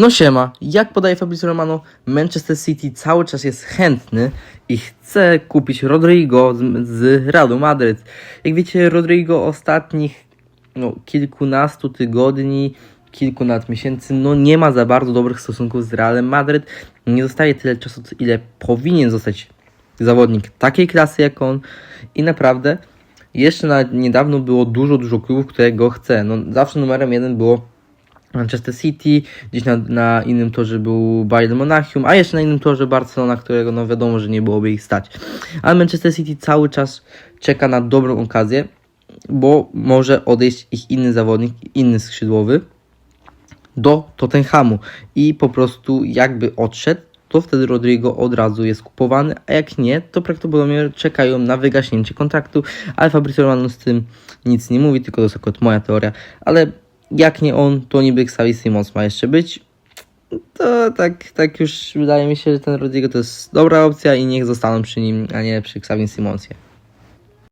No siema, jak podaje Fabrizio Romano, Manchester City cały czas jest chętny i chce kupić Rodrigo z, z Realu Madryt. Jak wiecie, Rodrigo ostatnich no, kilkunastu tygodni, kilku miesięcy, no nie ma za bardzo dobrych stosunków z Realem Madryt. Nie zostaje tyle czasu, ile powinien zostać zawodnik takiej klasy jak on i naprawdę jeszcze niedawno było dużo, dużo klubów, które go chce. No, zawsze numerem jeden było Manchester City, gdzieś na, na innym torze był Bayern Monachium, a jeszcze na innym torze Barcelona, którego no wiadomo, że nie byłoby ich stać. Ale Manchester City cały czas czeka na dobrą okazję, bo może odejść ich inny zawodnik, inny skrzydłowy do Tottenhamu i po prostu jakby odszedł, to wtedy Rodrigo od razu jest kupowany, a jak nie, to prawdopodobnie czekają na wygaśnięcie kontraktu, ale Fabrizio Romano z tym nic nie mówi, tylko to jest akurat moja teoria, ale jak nie on, to niby Xavi Simons ma jeszcze być. To tak, tak już wydaje mi się, że ten Rodrigo to jest dobra opcja i niech zostaną przy nim, a nie przy Xavi Simonsie.